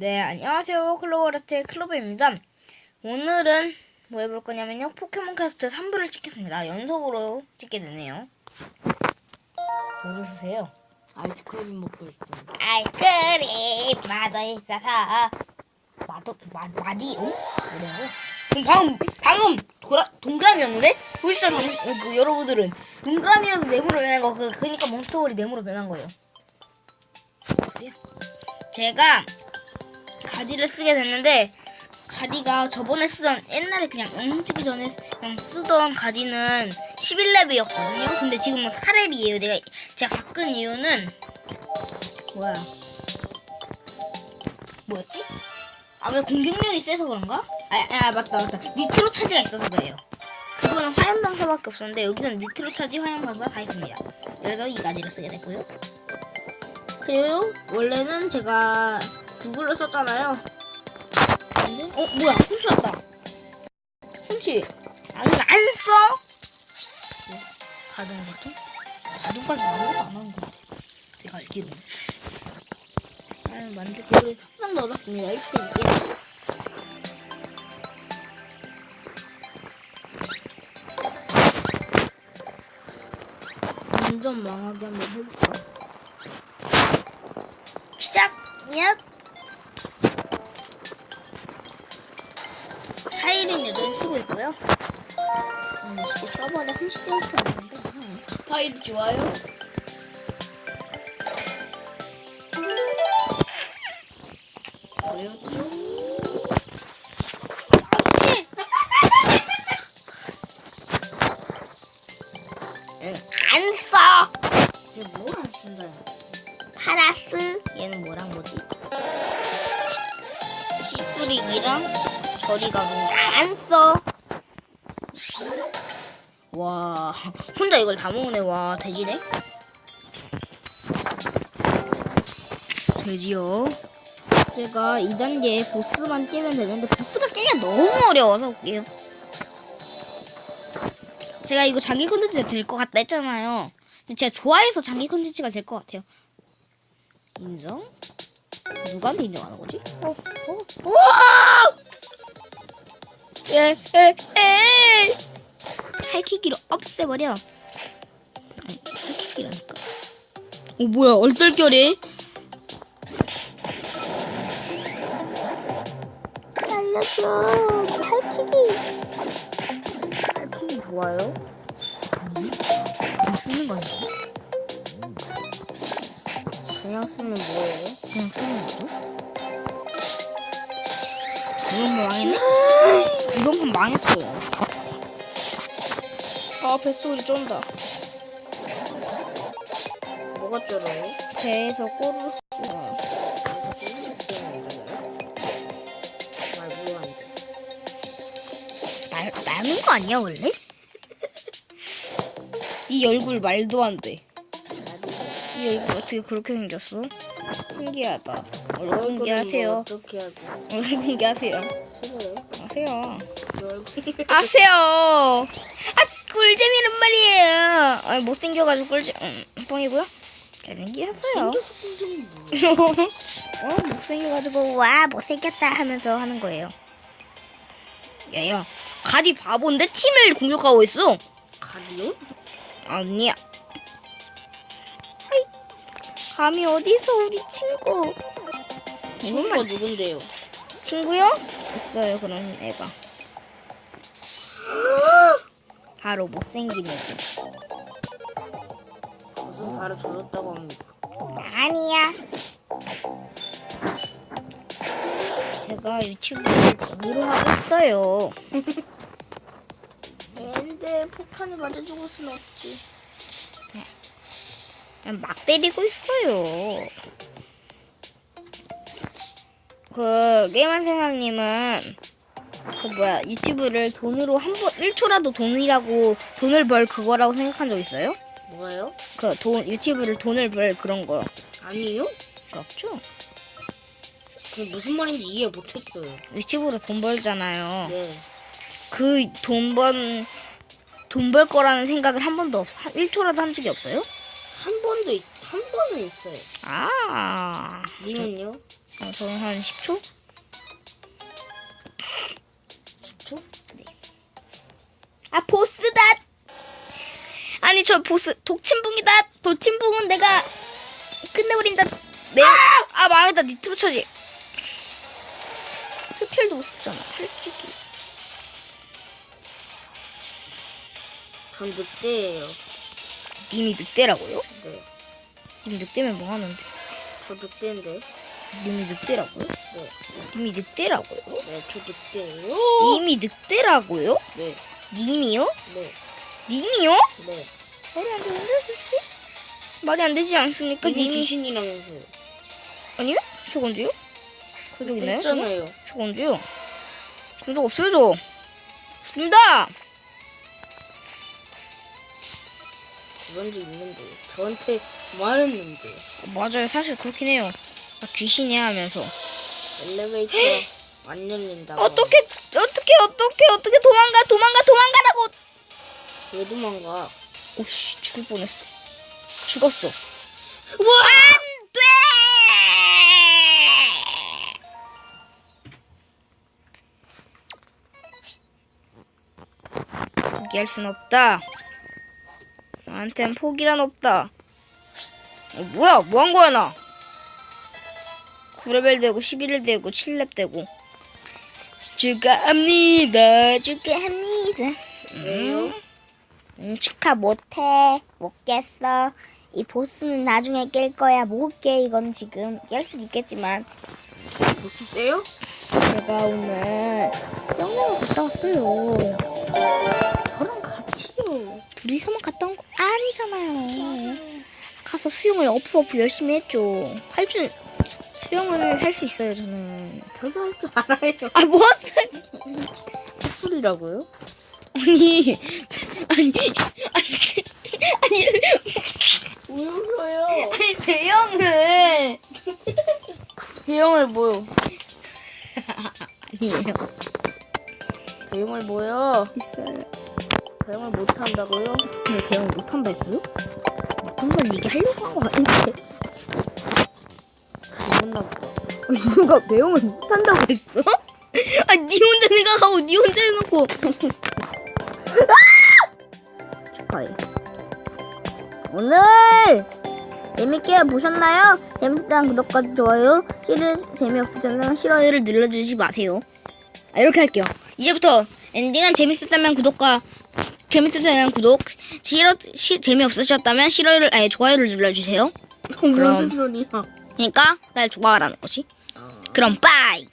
네, 안녕하세요. 클로버레스트의 클로버입니다. 오늘은 뭐 해볼 거냐면요. 포켓몬 캐스트 3부를 찍겠습니다. 연속으로 찍게 되네요. 모르세요? 아이스크림 먹고 있습니다. 아이스크림 맛도 있어서 맛도 맛 맛이 어? 뭐라고? 그럼 방금 방금 도라, 동그라미였는데 보시죠, 당, 어, 그 여러분들은 동그라미여서 네모로 변한 거 그, 그니까 몬스터볼이 네모로 변한 거예요. 제가 가디를 쓰게 됐는데 가디가 저번에 쓰던 옛날에 그냥 영웅치기 전에 그냥 쓰던 가디는 11렙이었거든요. 근데 지금은 4렙이에요. 내가 제가 바꾼 이유는 뭐야? 뭐였지? 아무래도 공격력이 세서 그런가? 아, 아 맞다 맞다. 니트로 차지가 있어서 그래요. 그거는 화염 방사밖에 없었는데 여기는 니트로 차지 화염 방사 다 있습니다. 그래서 이 가지를 쓰게 됐고요. 그리고 원래는 제가 구글로 썼잖아요. 어 뭐야 훔치 왔다. 훔치 아니 안 써? 가동 버튼? 가동까지 아무것도 안 하는 것 같아. 제가 알기로는. 아, 만들 때 우리 석상도 얻었습니다. 이렇게 해줄게요. 완전 망하게 한번 해볼까? 시작! 야! 여전히 쓰고 있고요. 음, 쉽게 서버에 30개밖에 없는데. 파일 좋아요? 안 써! 이게? 파라스 얘는 뭐랑 뭐지? 시뿌리기랑 저리가 안 써. 와 혼자 이걸 다 먹네 와 돼지네. 돼지요. 제가 2단계 보스만 깨면 되는데 보스가 깨기가 너무 어려워서 볼게요. 제가 이거 장기 콘텐츠가 될 것 같다 했잖아요. 제가 좋아해서 장기 콘텐츠가 될 것 같아요. 인정? 누구한테 인정하는 거지? 어, 어, 우와! 에, 에, 에! 할퀴기로 없애버려. 아니, 할퀴기라니까. 어, 뭐야, 얼떨결에? 알려줘. 할퀴기. 할퀴기 좋아요? 안 쓰는 거 아니야? 그냥 쓰면 뭐예요? 그냥 쓰면 뭐죠? 이번 판 망했네? 이번 판 망했어요. 아, 뱃소리 쫀다. 뭐가 쩔어요? 배에서 꼬르륵 쏘아요. 말도 안 돼. 날, 나는 거 아니야, 원래? 이 얼굴 말도 안 돼. 이 얼굴 어떻게 그렇게 생겼어? 신기하다. 얼굴 공개하세요. 어떻게 하고? 얼굴 공개하세요. 싫어요? 아세요. 아세요. 아 꿀잼이란 말이에요. 아, 못생겨가지고 꿀잼. 음, 뻥이고요. 뭐야? 어 못생겨가지고 와 못생겼다 하면서 하는 거예요. 야야 가디 바본데 팀을 공격하고 있어. 가디요? 아니야. 하이 감히 어디서 우리 친구 친구가 누군데요? 친구요? 있어요 그런 애가. 바로 못생긴 애지. 무슨 바로 줘줬다고 합니다. 아니야. 제가 유튜브를 재미로 하고 있어요. 근데 폭탄을 맞아 죽을 순 없지. 그냥 막 때리고 있어요. 그 게임한 생각님은 그 뭐야 유튜브를 돈으로 한 번 1초라도 돈이라고 돈을 벌 그거라고 생각한 적 있어요? 뭐예요? 그 돈 유튜브를 돈을 벌 그런 거 아니요? 없죠? 그 무슨 말인지 이해 못했어요. 유튜브로 돈 벌잖아요. 네. 그 돈 번 돈 벌 거라는 생각을 한 번도 없, 1초라도 한 적이 없어요? 한 번도 있, 한 번은 있어요. 아, 님은요? 어, 저는 한 10초? 10초? 아, 보스다! 아니, 저 보스, 독침붕이다! 독침붕은 내가 끝내버린다. 매 아! 망했다, 니트로 차지. 흡혈도 못 쓰잖아, 혈기기. 전 늑대예요. 님이 늑대라고요? 네. 님 늑대면 뭐 하는데? 저 늑대인데. 님이 늑대라고요? 네. 님이 늑대라고요? 네, 저 늑대예요. 님이 늑대라고요? 네. 님이요? 네. 님이요? 네. 말이 안 되는데 솔직히? 말이 안 되지 않습니까? 님이 님이 귀신이라면서요. 아니요? 저거 언제요? 그적 있나요? 저거? 저거 언제요? 그런 적 없어요 저 없습니다 그런 적 있는데. 저한테 말했는데. 맞아요 사실 그렇긴 해요 나 귀신이야 하면서. 엘리베이터 안 열린다고. 어떻게 어떻게 어떻게 어떻게 도망가 도망가 도망가라고! 왜 도망가? 오씨 죽을 뻔했어. 죽었어. 우와! 안돼! 포기할 순 없다. 나한텐 포기란 없다. 어, 뭐야? 뭐 한 거야 나 9레벨 되고 11렙 되고 7렙 되고 축하합니다 축하합니다 왜요? 음, 축하 못해. 못 깼어. 이 보스는 나중에 깰 거야. 못 깨, 이건 지금. 깰 수도 있겠지만. 보스 세요? 제가 오늘 영양을 갔다 왔어요. 저랑 같이요. 둘이서만 갔다 온 거 아니잖아요. 가서 수영을 어프어프 열심히 했죠. 할 줄, 수영을 할 수 있어요, 저는. 저도 할 줄 알아요. 아, 뭐 하세요? 술이라고요? 아니, 아니, 아니, 아니, 왜 웃어요? 아니, 배영을. 배영을 뭐요? 아니에요. 배영을 뭐요? 배영을 못한다고요? 왜 배영 못한다 했어요? 못한다는 얘기 하려고 한 거 아닌데. 못한다 보다. 누가 배영을 못한다고 했어? 아, 니 혼자 생각하고 니 혼자 해놓고. 축하해. 오늘 재밌게 보셨나요? 재밌다면 구독과 좋아요, 싫은 재미없으면 싫어요를 눌러주지 마세요. 아, 이렇게 할게요. 이제부터 엔딩은 재밌었다면 구독과 재밌었다면 구독, 싫어 시, 재미없으셨다면 싫어요를 아니 좋아요를 눌러주세요. 무슨 소리야? 그러니까 날 좋아하라는 거지. 그럼 빠이.